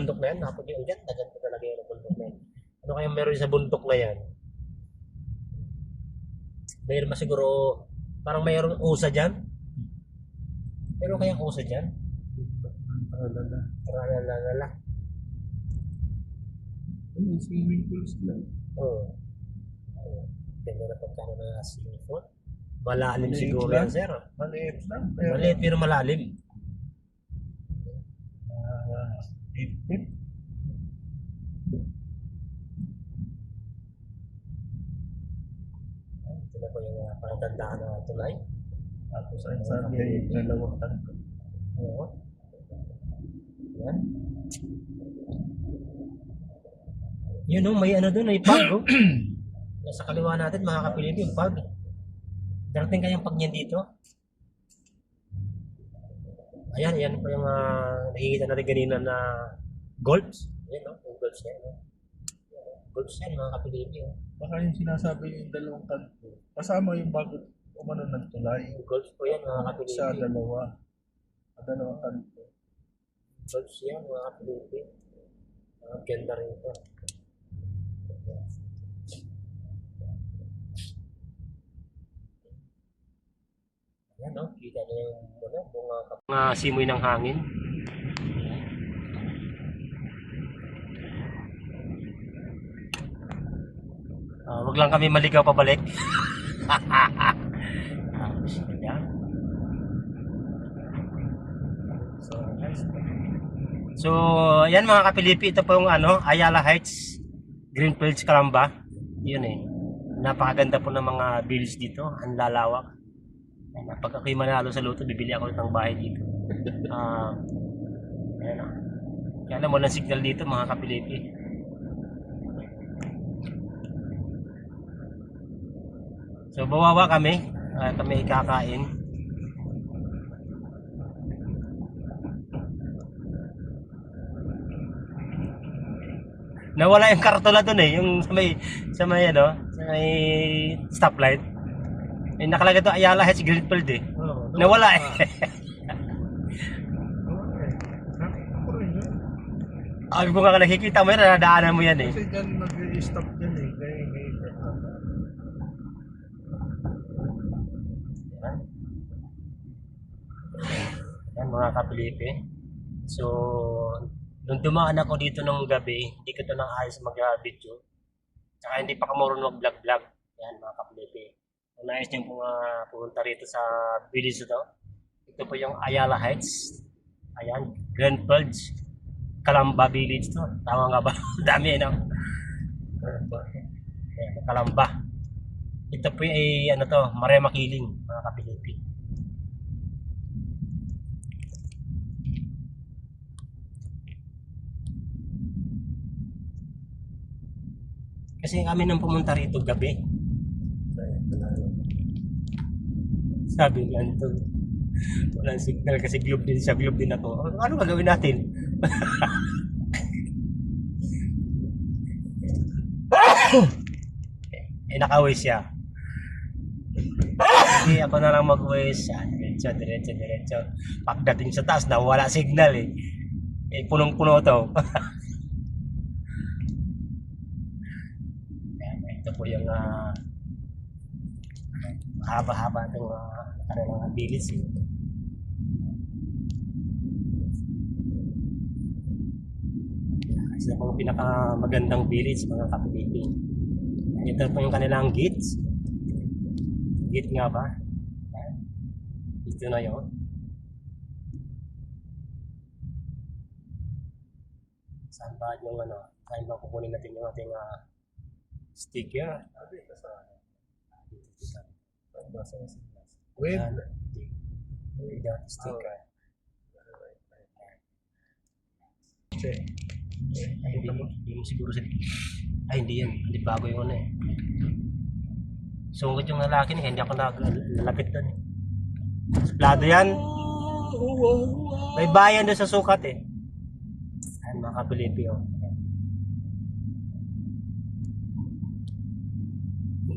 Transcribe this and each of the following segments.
bundok na yan, napag yung dyan, ganito talaga yung bundok na yan. Ano kayang meron sa bundok na yan? Mayroon ba siguro, parang mayroon usa dyan? Meron kayang usa dyan? Alala. Tralalala. Ano, swimming pools na. Oo. Oh. Ganda na pagkano na swimming pool. Malalim siguro yan, sir. Maliit lang. Maliit pero malalim. Feet. Ito na po yung uh, palatandaan na tulay. Tapos ang sabi ay dalawang tanto. Oo. Yan. Yun o, may ano doon, may pag oh. Nasa kaliwa natin, mga kapilip yung pag. Darating kayang pag niyan dito. Ayan, ayan po yung uh, nakikita natin kanina na golds. Ayan no, yung golds na yan. No? Golds yan, mga kapilip oh. Baka yung sinasabi yung dalawang tanto. Kasama yung bago umano ng tulay. Yung golds po yan, mga kapilip. Sa dalawa. Sa dalawang tanto. Golds yan, mga kapilip. Ang ganda rin ito. No, kita niyo yung ano, bunga mga simoy ng hangin. Ah, wag lang kami maligaw pabalik. Ah. So. So, yan mga kapilipi, ito po yung ano, Ayala Heights, Greenfields, Calamba. Yun eh. Napakaganda po ng mga buildings dito, ang lalawak. Pag ako'y manalo sa luto, bibili ako ng bahay dito. Ah, ayan o. Kaya alam mo ng signal dito mga kapilipi. So, bawawa kami. Uh, kami ikakain. Nawala yung kartola doon eh, yung sa may, sa may ano, sa may stoplight. Eh, nakalagay doon Ayala Heights Greenfield eh. Oo. Nawala eh. Yun. Ako kung nga nakikita mo yan, nadaanan mo yan eh. Kasi dyan nag-stop dyan eh. Kaya may Yan mga kapilipi. So, nung dumaan ako dito nung gabi, hindi ko ito nang ayos mag-video. Tsaka hindi pa ka marunong mag-vlog-vlog. Yan mga kapilipi. Kung nais niyo po uh, pumunta rito sa village ito, ito po yung Ayala Heights. Ayan, Grand Pulge. Kalamba Village to. Tama nga ba? Dami eh, no? Ayan, Kalamba. Ito po yung eh, ano to, Marema Kiling, mga kapilipi. Kasi kami nang pumunta rito gabi. Sabi nito, walang signal kasi globe din siya, globe din ako. Ano gagawin natin? eh, nakaway siya. Hindi ako na lang mag-waste. Ah, Diretso, diretso, diretso. Pagdating sa taas, nawala signal eh. Eh, punong-puno to. Yan, ito po yung ah, mahaba-haba itong uh, kanilang abilis eh. Isa pong pinakamagandang village mga kapilipi. Ito po yung kanilang gates. Gate nga ba? Ito na yun. Saan ba yung ano? Saan ba kukunin natin yung ating ah, sticker? Sabi ka sa Dito, dito. Basta yung signal. Wait. Yan. Dito, sticker. Check. Hindi, mo- hindi mo siguro sa... Ay, hindi yan. Hindi bago yung ano eh. Sungkot yung lalaki niya, hindi ako nalapit doon eh. Suplado yan. May bayan doon sa sukat eh. Ayan, mga kapilipi oh.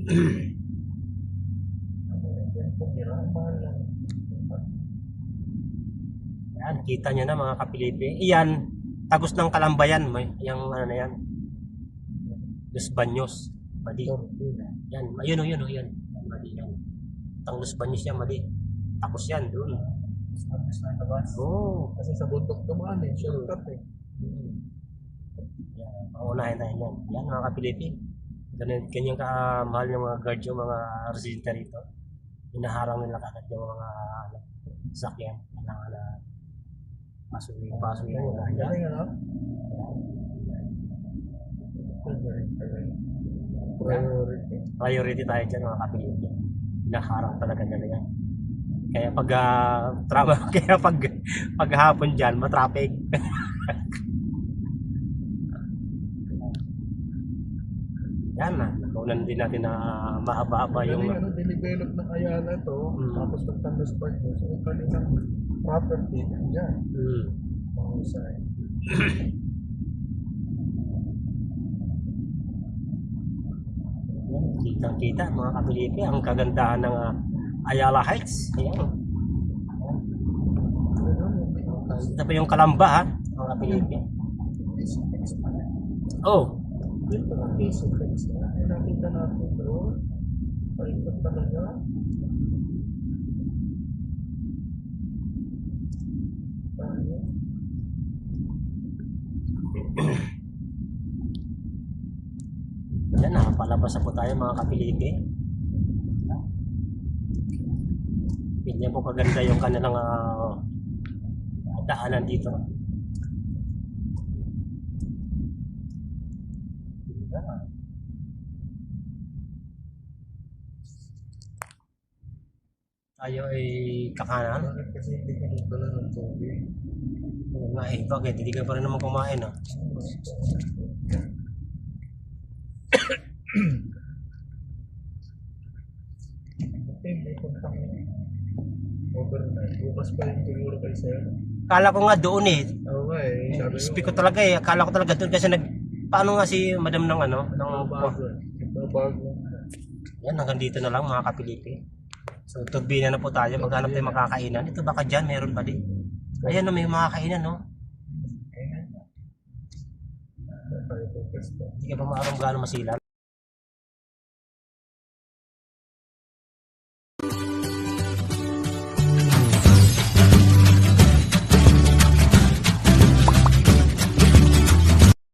Yan, kita nyo na mga kapilipi. Iyan, Tagos ng Kalambayan, may yung ano na yan. Los Baños, Madi. Yan, ayun o, yun o, yan. Madi yan. Ang Los Baños yan, Madi. Tapos yan, doon. Na. Oo. Kasi sa bundok dumaan eh. Shortcut eh. Yan, paunahin tayo yan. Yan mga kapilipi. Ganyan, ganyan kamahal yung mga guard yung mga residente rito. Hinaharang nila kagad yung mga ano, sakyan. Kailangan na pasukin, pasukin mo na. Galing ano? Priority. Priority tayo dyan mga kapilipi. Hinaharang talaga nila yan. Kaya pag ah, trama, kaya pag paghapon dyan, matraffic. yan na, naunan din natin na mahaba-haba yung Galing ano, dinidevelop ng Ayala to. Mm. Tapos pagtandas pa nyo. So, yung kanilang property, yan. Hmm. Mahusay. Kitang kita mga kapilipi ang kagandahan ng ah, Ayala Heights. Ayan. May utas. Ito pa yung Kalamba ha, mga pa rin. Oh, Dito ang isipix na. Ay, nakita natin doon. Paikot talaga. Tayo. yan na, palabas na po tayo mga kapilipi. Ganyan po kaganda yung kanilang ah, daanan dito. Yan. Tayo ay kakanan. Kasi hindi ka nagdala ng tubig? Oo nga eh, bakit? Hindi ka pa rin naman kumain ah. Okay, overnight. Bukas pa rin siguro kay Sir. Kala ko nga doon eh. Oo nga eh. Sabi Speak ko talaga eh. Akala ko talaga doon kasi nag... Paano nga si madam ng ano? Ng, yan, hanggang dito na lang mga kapilipi. So, turbina na po tayo. Maghanap tayo makakainan. Ito baka dyan, meron pa din. Ayan na, may makakainan, no? Hindi ka pa maarong gaano masilan.